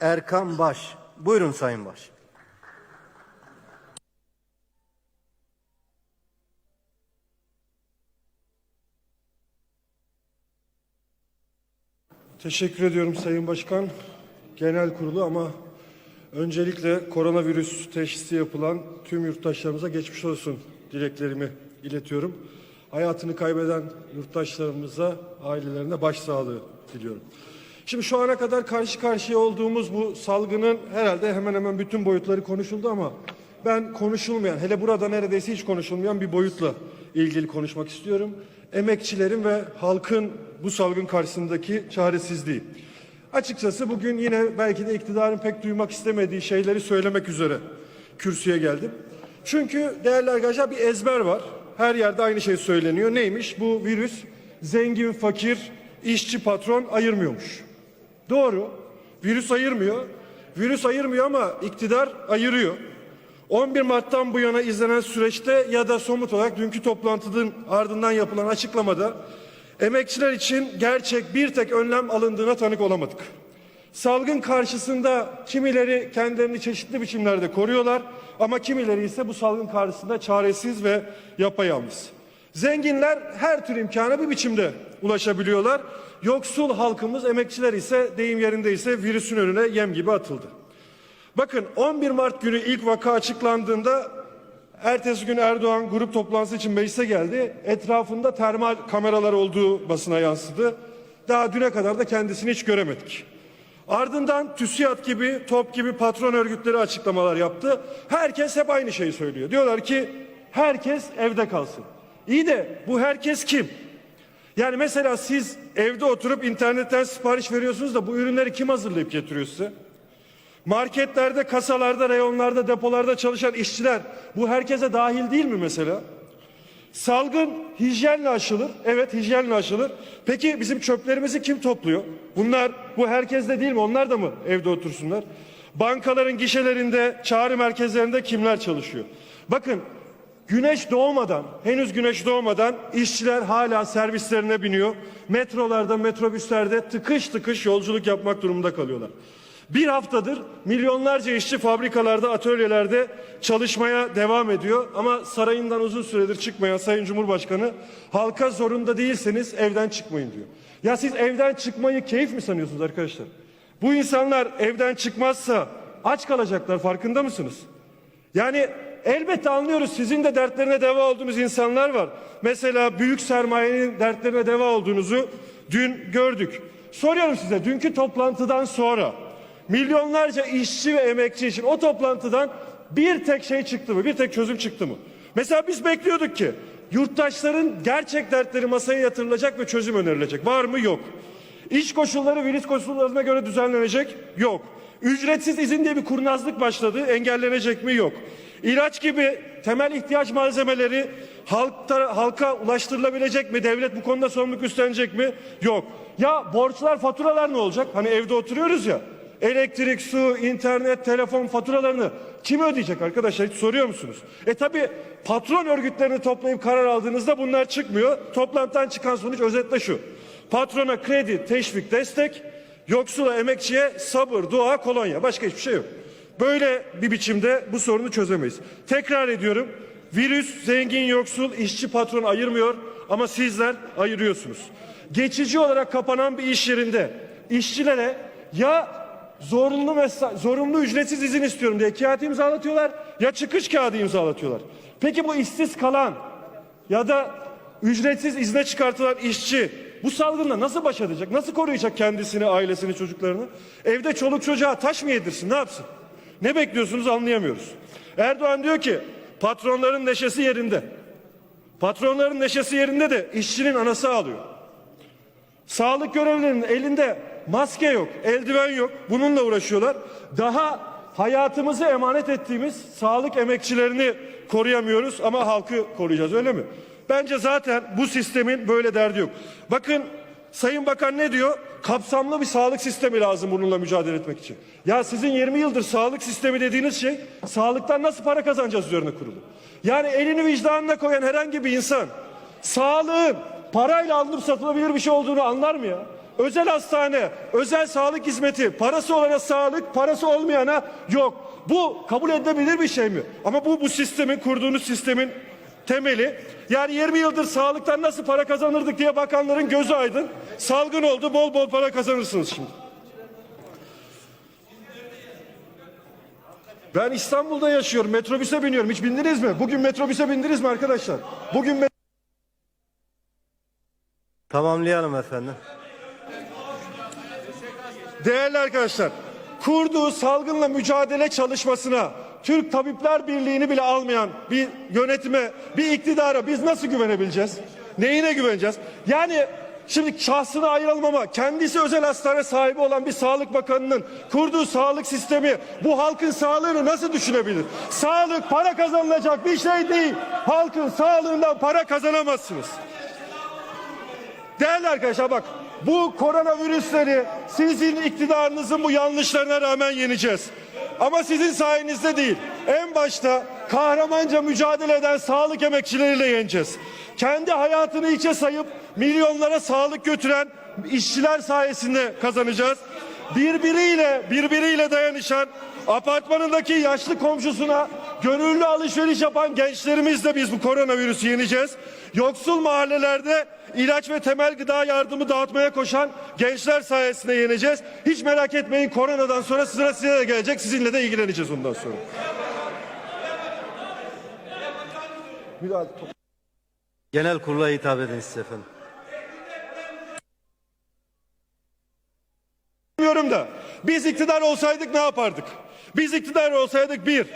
Erkan Baş. Buyurun Sayın Baş. Teşekkür ediyorum Sayın Başkan. Genel kurulu ama öncelikle koronavirüs teşhisi yapılan tüm yurttaşlarımıza geçmiş olsun dileklerimi iletiyorum. Hayatını kaybeden yurttaşlarımıza, ailelerine başsağlığı diliyorum. Şimdi şu ana kadar karşı karşıya olduğumuz bu salgının herhalde hemen hemen bütün boyutları konuşuldu ama ben konuşulmayan, hele burada neredeyse hiç konuşulmayan bir boyutla ilgili konuşmak istiyorum. Emekçilerin ve halkın bu salgın karşısındaki çaresizliği. Açıkçası bugün yine belki de iktidarın pek duymak istemediği şeyleri söylemek üzere kürsüye geldim. Çünkü değerli arkadaşlar bir ezber var. Her yerde aynı şey söyleniyor. Neymiş? Bu virüs zengin, fakir, işçi, patron ayırmıyormuş. Doğru. Virüs ayırmıyor. Virüs ayırmıyor ama iktidar ayırıyor. 11 Mart'tan bu yana izlenen süreçte ya da somut olarak dünkü toplantının ardından yapılan açıklamada emekçiler için gerçek bir tek önlem alındığına tanık olamadık. Salgın karşısında kimileri kendilerini çeşitli biçimlerde koruyorlar ama kimileri ise bu salgın karşısında çaresiz ve yapayalnız. Zenginler her tür imkana bir biçimde ulaşabiliyorlar. Yoksul halkımız, emekçiler ise deyim yerinde ise virüsün önüne yem gibi atıldı. Bakın 11 Mart günü ilk vaka açıklandığında ertesi gün Erdoğan grup toplantısı için meclise geldi. Etrafında termal kameralar olduğu basına yansıdı. Daha düne kadar da kendisini hiç göremedik. Ardından TÜSİAD gibi, TOP gibi patron örgütleri açıklamalar yaptı. Herkes hep aynı şeyi söylüyor. Diyorlar ki herkes evde kalsın. İyi de bu herkes kim? Yani mesela siz evde oturup internetten sipariş veriyorsunuz da bu ürünleri kim hazırlayıp getiriyor size? Marketlerde, kasalarda, reyonlarda, depolarda çalışan işçiler bu herkese dahil değil mi mesela? Salgın hijyenle aşılır. Evet hijyenle aşılır. Peki bizim çöplerimizi kim topluyor? Bunlar bu herkes de değil mi? Onlar da mı evde otursunlar? Bankaların gişelerinde, çağrı merkezlerinde kimler çalışıyor? Bakın güneş doğmadan, henüz güneş doğmadan işçiler hala servislerine biniyor. Metrolarda, metrobüslerde tıkış tıkış yolculuk yapmak durumunda kalıyorlar. Bir haftadır milyonlarca işçi fabrikalarda, atölyelerde çalışmaya devam ediyor. Ama sarayından uzun süredir çıkmayan Sayın Cumhurbaşkanı halka zorunda değilseniz evden çıkmayın diyor. Ya siz evden çıkmayı keyif mi sanıyorsunuz arkadaşlar? Bu insanlar evden çıkmazsa aç kalacaklar farkında mısınız? Yani elbette anlıyoruz sizin de dertlerine deva olduğunuz insanlar var. Mesela büyük sermayenin dertlerine deva olduğunuzu dün gördük. Soruyorum size dünkü toplantıdan sonra milyonlarca işçi ve emekçi için o toplantıdan bir tek şey çıktı mı? Bir tek çözüm çıktı mı? Mesela biz bekliyorduk ki yurttaşların gerçek dertleri masaya yatırılacak ve çözüm önerilecek. Var mı? Yok. İş koşulları virüs koşullarına göre düzenlenecek? Yok. Ücretsiz izin diye bir kurnazlık başladı. Engellenecek mi? Yok. İlaç gibi temel ihtiyaç malzemeleri halkta, halka ulaştırılabilecek mi? Devlet bu konuda sorumluluk üstlenecek mi? Yok. Ya borçlar, faturalar ne olacak? Hani evde oturuyoruz ya. Elektrik, su, internet, telefon faturalarını kim ödeyecek arkadaşlar? Hiç soruyor musunuz? E tabi patron örgütlerini toplayıp karar aldığınızda bunlar çıkmıyor. Toplantıdan çıkan sonuç özetle şu. Patrona kredi, teşvik, destek, yoksula, emekçiye sabır, dua, kolonya. Başka hiçbir şey yok. Böyle bir biçimde bu sorunu çözemeyiz. Tekrar ediyorum. Virüs zengin, yoksul, işçi, patron ayırmıyor ama sizler ayırıyorsunuz. Geçici olarak kapanan bir iş yerinde işçilere ya zorunlu mesai, zorunlu ücretsiz izin istiyorum diye kağıt imzalatıyorlar ya çıkış kağıdı imzalatıyorlar. Peki bu işsiz kalan ya da ücretsiz izne çıkartılan işçi bu salgınla nasıl baş edecek? Nasıl koruyacak kendisini, ailesini, çocuklarını? Evde çoluk çocuğa taş mı yedirsin? Ne yapsın? Ne bekliyorsunuz anlayamıyoruz. Erdoğan diyor ki patronların neşesi yerinde. Patronların neşesi yerinde de işçinin anası ağlıyor. Sağlık görevlilerinin elinde maske yok, eldiven yok. Bununla uğraşıyorlar. Daha hayatımızı emanet ettiğimiz sağlık emekçilerini koruyamıyoruz ama halkı koruyacağız öyle mi? Bence zaten bu sistemin böyle derdi yok. Bakın Sayın Bakan ne diyor? Kapsamlı bir sağlık sistemi lazım bununla mücadele etmek için. Ya sizin 20 yıldır sağlık sistemi dediğiniz şey sağlıktan nasıl para kazanacağız üzerine kurulu. Yani elini vicdanına koyan herhangi bir insan sağlığın parayla alınıp satılabilir bir şey olduğunu anlar mı ya? Özel hastane, özel sağlık hizmeti, parası olana sağlık, parası olmayana yok. Bu kabul edilebilir bir şey mi? Ama bu bu sistemin, kurduğunuz sistemin temeli. Yani 20 yıldır sağlıktan nasıl para kazanırdık diye bakanların gözü aydın. Salgın oldu, bol bol para kazanırsınız şimdi. Ben İstanbul'da yaşıyorum. Metrobüse biniyorum. Hiç bindiniz mi? Bugün metrobüse bindiniz mi arkadaşlar? Bugün met- Tamamlayalım efendim. Değerli arkadaşlar, kurduğu salgınla mücadele çalışmasına Türk Tabipler Birliği'ni bile almayan bir yönetime, bir iktidara biz nasıl güvenebileceğiz? Neyine güveneceğiz? Yani şimdi şahsını ayıralım ama kendisi özel hastane sahibi olan bir sağlık bakanının kurduğu sağlık sistemi bu halkın sağlığını nasıl düşünebilir? Sağlık para kazanılacak bir şey değil. Halkın sağlığından para kazanamazsınız. Değerli arkadaşlar bak bu koronavirüsleri sizin iktidarınızın bu yanlışlarına rağmen yeneceğiz. Ama sizin sayenizde değil. En başta kahramanca mücadele eden sağlık emekçileriyle yeneceğiz. Kendi hayatını içe sayıp milyonlara sağlık götüren işçiler sayesinde kazanacağız. Birbiriyle birbiriyle dayanışan apartmanındaki yaşlı komşusuna gönüllü alışveriş yapan gençlerimizle biz bu koronavirüsü yeneceğiz. Yoksul mahallelerde ilaç ve temel gıda yardımı dağıtmaya koşan gençler sayesinde yeneceğiz. Hiç merak etmeyin koronadan sonra sıra size de gelecek. Sizinle de ilgileneceğiz ondan sonra. Genel kurula hitap edin siz efendim. Bilmiyorum da biz iktidar olsaydık ne yapardık? Biz iktidar olsaydık bir,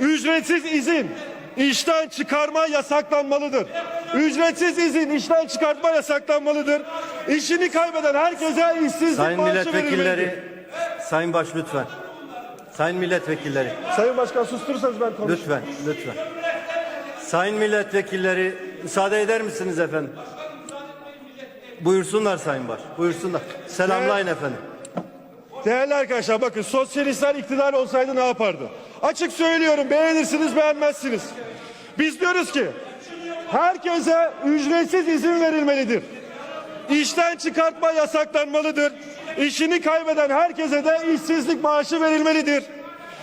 ücretsiz izin işten çıkarma yasaklanmalıdır. Ücretsiz izin işten çıkartma yasaklanmalıdır. İşini kaybeden herkese işsizlik Sayın maaşı milletvekilleri. Sayın Baş lütfen. Sayın milletvekilleri, Sayın Başkan susturursanız ben konuşayım. lütfen, lütfen. Sayın milletvekilleri, müsaade eder misiniz efendim? Buyursunlar Sayın Baş, buyursunlar. Selamlayın efendim. Değerli arkadaşlar bakın sosyalistler iktidar olsaydı ne yapardı? Açık söylüyorum beğenirsiniz beğenmezsiniz. Biz diyoruz ki herkese ücretsiz izin verilmelidir. İşten çıkartma yasaklanmalıdır. İşini kaybeden herkese de işsizlik maaşı verilmelidir.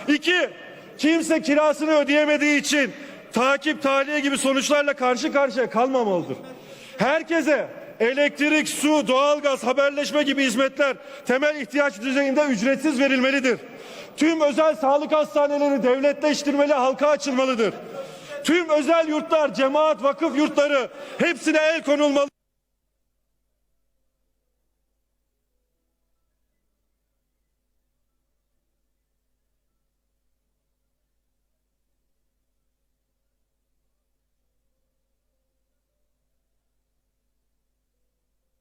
İki, kimse kirasını ödeyemediği için takip tahliye gibi sonuçlarla karşı karşıya kalmamalıdır. Herkese elektrik, su, doğalgaz, haberleşme gibi hizmetler temel ihtiyaç düzeyinde ücretsiz verilmelidir. Tüm özel sağlık hastaneleri devletleştirmeli, halka açılmalıdır. Tüm özel yurtlar, cemaat, vakıf yurtları hepsine el konulmalı.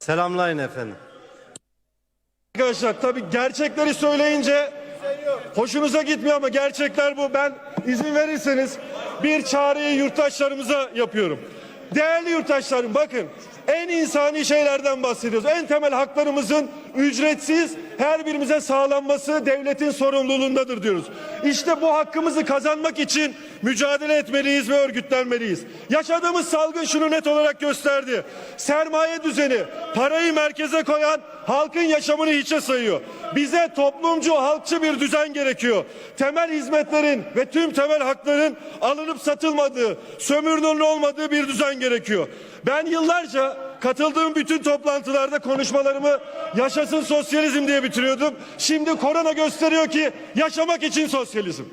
Selamlayın efendim. Arkadaşlar tabii gerçekleri söyleyince hoşunuza gitmiyor ama gerçekler bu. Ben izin verirseniz bir çağrıyı yurttaşlarımıza yapıyorum. Değerli yurttaşlarım bakın en insani şeylerden bahsediyoruz. En temel haklarımızın ücretsiz her birimize sağlanması devletin sorumluluğundadır diyoruz. İşte bu hakkımızı kazanmak için mücadele etmeliyiz ve örgütlenmeliyiz. Yaşadığımız salgın şunu net olarak gösterdi. Sermaye düzeni parayı merkeze koyan halkın yaşamını hiçe sayıyor. Bize toplumcu, halkçı bir düzen gerekiyor. Temel hizmetlerin ve tüm temel hakların alınıp satılmadığı, sömürünün olmadığı bir düzen gerekiyor. Ben yıllarca katıldığım bütün toplantılarda konuşmalarımı yaşasın sosyalizm diye bitiriyordum. Şimdi korona gösteriyor ki yaşamak için sosyalizm.